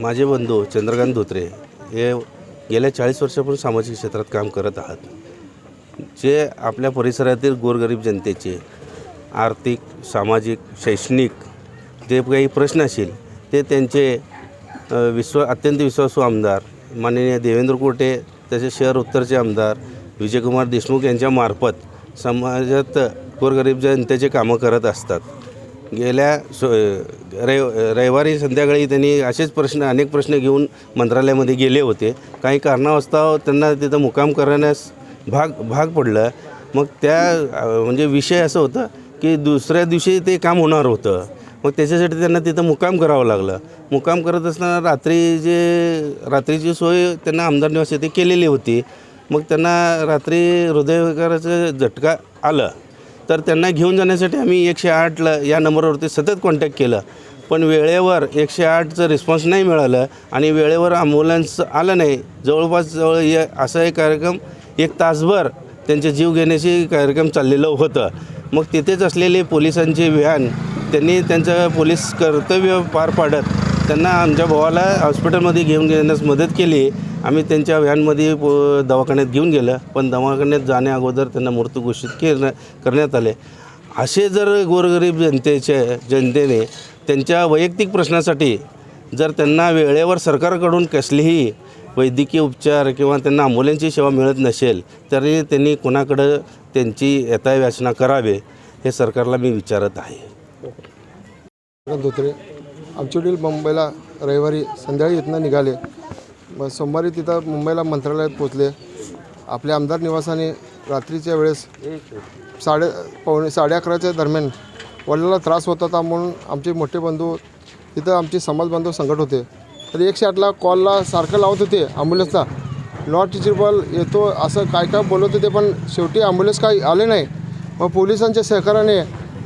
माझे बंधू चंद्रकांत धोत्रे हे गेल्या चाळीस वर्षापासून सामाजिक क्षेत्रात काम करत आहात. जे आपल्या परिसरातील गोरगरीब जनतेचे आर्थिक सामाजिक शैक्षणिक जे काही प्रश्न असतील ते त्यांचे विश्व अत्यंत विश्वासू आमदार माननीय देवेंद्र कोटे तसेच शहर उत्तरचे आमदार विजयकुमार देशमुख यांच्या मार्फत समाजात गोरगरीब जनतेचे कामं करत असतात. गेल्या सो रवि रविवारी संध्याकाळी त्यांनी असेच प्रश्न अनेक प्रश्न घेऊन मंत्रालयामध्ये गेले होते. काही कारणावस्ताव त्यांना तिथं मुकाम करण्यास भाग भाग पडलं. मग त्या म्हणजे विषय असं होतं की दुसऱ्या दिवशी ते काम होणार होतं. मग त्याच्यासाठी त्यांना तिथं मुक्काम करावं लागलं. मुक्काम करत असताना रात्री जे रात्रीची सोय त्यांना आमदार निवास येथे केलेली होती. मग त्यांना रात्री हृदयविकाराचं झटका आलं. तर त्यांना घेऊन जाण्यासाठी आम्ही एकशे आठला या नंबरवरती सतत कॉन्टॅक्ट केलं. पण वेळेवर एकशे आठचं रिस्पॉन्स नाही मिळालं आणि वेळेवर ॲम्ब्युलन्स आलं नाही. जवळपास जवळ ये असा एक कार्यक्रम एक तासभर त्यांचे जीव घेण्याशी कार्यक्रम चाललेलं होतं. मग तिथेच असलेले पोलिसांची व्हॅन त्यांनी त्यांचं पोलीस कर्तव्य पार पाडत त्यांना आमच्या भावाला हॉस्पिटलमध्ये घेऊन घेण्यास मदत केली. आम्ही त्यांच्या व्हॅनमध्ये दवाखान्यात घेऊन गेलं. पण दवाखान्यात जाण्या अगोदर त्यांना मृत्यू घोषित केलं करण्यात आले. असे जर गोरगरीब जनतेच्या जनतेने त्यांच्या वैयक्तिक प्रश्नासाठी जर त्यांना वेळेवर सरकारकडून कसलीही वैद्यकीय उपचार किंवा त्यांना ॲम्ब्युलन्सची सेवा मिळत नसेल तरी त्यांनी कोणाकडं त्यांची यथाव्याचना करावे हे सरकारला मी विचारत आहे. धोत्रे. आमचे वडील मुंबईला रविवारी संध्याकाळी इथनं निघाले. मग सोमवारी तिथं मुंबईला मंत्रालयात पोचले आपल्या आमदार निवासाने रात्रीच्या वेळेस साडे पावणे साडे अकराच्या दरम्यान वडिलाला त्रास होत होता म्हणून आमचे मोठे बंधू तिथं आमचे समाज बांधव संकट होते. तर एकशे आठला कॉलला सारखं लावत होते ॲम्ब्युलन्सला नॉट रिचेबल येतो असं काय काय बोलत होते पण शेवटी ॲम्ब्युलन्स काही आले नाही. मग पोलिसांच्या सहकार्याने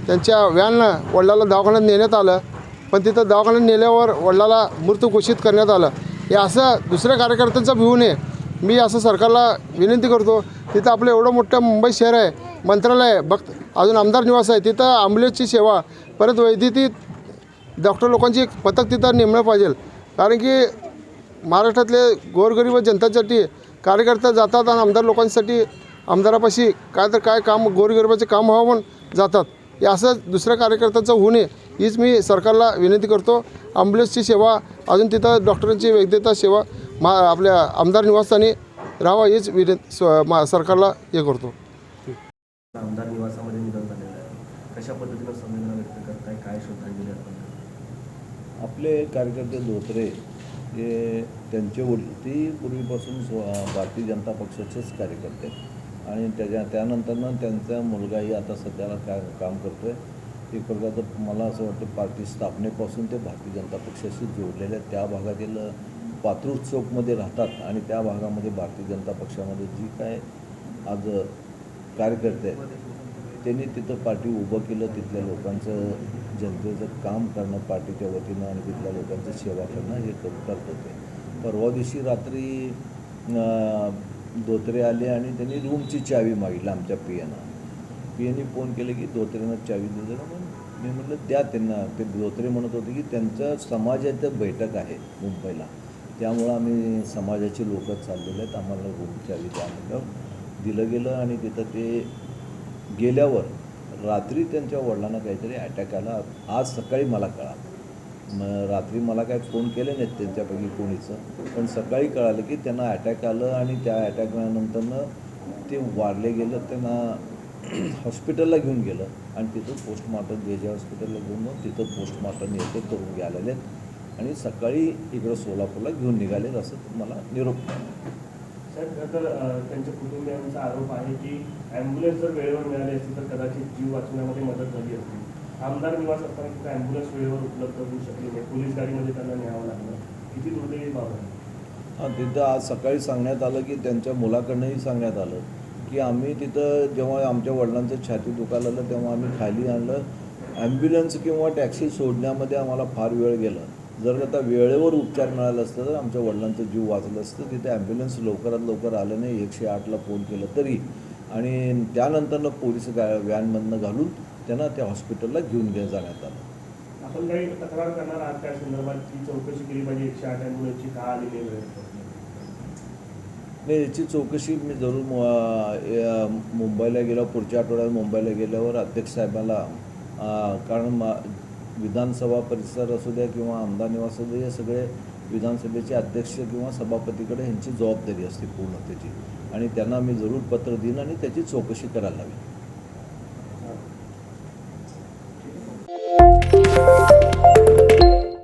त्यांच्या व्हॅननं वडिलाला दवाखान्यात नेण्यात आलं. पण तिथं दवाखान्यात नेल्यावर वडिलाला मृत घोषित करण्यात आलं. हे असं दुसऱ्या कार्यकर्त्यांचा भिवू नये. मी असं सरकारला विनंती करतो तिथं आपलं एवढं मोठं मुंबई शहर आहे मंत्रालय आहे बघ अजून आमदार निवास आहे तिथं ॲम्ब्युलन्सची सेवा परत वैद्यकीय डॉक्टर लोकांची पथक तिथं नेमणं पाहिजे. कारण की महाराष्ट्रातले गोरगरीब जनतांसाठी कार्यकर्ता जातात आणि आमदार लोकांसाठी आमदारापाशी काय तर काय काम गोरगरिबाचे काम व्हावं म्हणून जातात. हे असं दुसऱ्या कार्यकर्त्यांचं होऊ नये. हीच मी सरकारला विनंती करतो. ॲम्ब्युलन्सची सेवा अजून तिथं डॉक्टरांची वैद्यता सेवा मा आपल्या आमदार निवासस्थानी राहावा हीच विनंती मा सरकारला हे करतो. आमदार निवासामध्ये निधन झालेलं आहे. कशा पद्धतीनं संवेदना व्यक्त करताय? काय श्रद्धांजली? आपले कार्यकर्ते धोत्रे हे त्यांचे वडील ती पूर्वीपासून स्व भारतीय जनता पक्षाचेच कार्यकर्ते. आणि त्याच्या त्यानंतरनं त्यांचा मुलगाही आता सध्याला काय काम करतो आहे एक प्रकारचं मला असं वाटतं पार्टी स्थापनेपासून ते भारतीय जनता पक्षाशी जोडलेले त्या भागातील पात्रूर चौकमध्ये राहतात आणि त्या भागामध्ये भारतीय जनता पक्षामध्ये जी काय आज कार्यकर्ते आहेत त्यांनी तिथं पार्टी उभं केलं तिथल्या लोकांचं जनतेचं काम करणं पार्टीच्या वतीनं आणि तिथल्या लोकांचं सेवा करणं हे करत होते परवा दिवशी रात्री धोत्रे आले आणि त्यांनी रूमची चावी मागितली आमच्या पियांना पीएनी फोन केले की धोत्रेनं चावी दिली ना मग मी म्हटलं द्या त्यांना. ते धोत्रे म्हणत होते की त्यांचं समाजाचं बैठक आहे मुंबईला. त्यामुळं आम्ही समाजाचे लोक चाललेले आहेत. आम्हाला रूम चावी द्या म्हटलं दिलं गेलं आणि तिथं ते गेल्यावर रात्री त्यांच्या वडिलांना काहीतरी अटॅक आला. आज सकाळी मला कळालं. मग रात्री मला काय फोन केले नाहीत त्यांच्यापैकी कोणीचं. पण सकाळी कळालं की त्यांना अटॅक आलं आणि त्या अटॅकनंतरनं ते वारले गेलं. त्यांना हॉस्पिटलला घेऊन गेलं आणि तिथं पोस्टमॉर्टम जे जे हॉस्पिटलला घेऊन मग तिथं पोस्टमॉर्टम येते करून गेलेले आहेत. आणि सकाळी इकडं सोलापूरला घेऊन निघालेत असं मला निरोप. साहेब खरं तर त्यांच्या कुटुंबियांचा आरोप आहे की ॲम्ब्युलन्स जर वेळेवर मिळाली असती तर कदाचित जीव वाचवण्यामध्ये मदत झाली असती. आमदार निवास असताना तिथे ॲम्ब्युलन्स वेळेवर उपलब्ध होऊ शकली नाही? पोलीस गाडीमध्ये त्यांना न्यावं लागलं. किती दुर्दैवी बाब आहे. हां तिथं आज सकाळी सांगण्यात आलं की त्यांच्या मुलाकडनंही सांगण्यात आलं. की आम्ही तिथं जेव्हा आमच्या वडिलांचं छाती दुखायला आलं तेव्हा आम्ही खाली आणलं. ॲम्ब्युलन्स किंवा टॅक्सी सोडण्यामध्ये आम्हाला फार वेळ गेला. जर आता वेळेवर उपचार मिळाला असतं तर आमच्या वडिलांचं जीव वाचलं असतं. तिथे ॲम्ब्युलन्स लवकरात लवकर आलं नाही. एकशे आठला फोन केलं तरी. आणि त्यानंतरनं पोलीस गा व्हॅनमधनं घालून त्यांना त्या हॉस्पिटलला घेऊन घ्या जाण्यात आलं. आपण काही तक्रार करणार आहात? त्या संदर्भात की चौकशी केली पाहिजे. एकशे आठ ॲम्ब्युलन्सची का आली नाही? नाही याची चौकशी मी जरूर मु- मुंबईला गेलो पुढच्या आठवड्यात मुंबईला गेल्यावर अध्यक्ष साहेबाला कारण मा विधानसभा परिसर असू द्या किंवा आमदार निवास असू द्या हे सगळे विधानसभेचे अध्यक्ष किंवा सभापतीकडे ह्यांची जबाबदारी असते पूर्ण त्याची. आणि त्यांना मी जरूर पत्र देईन आणि त्याची चौकशी करायला लावेन.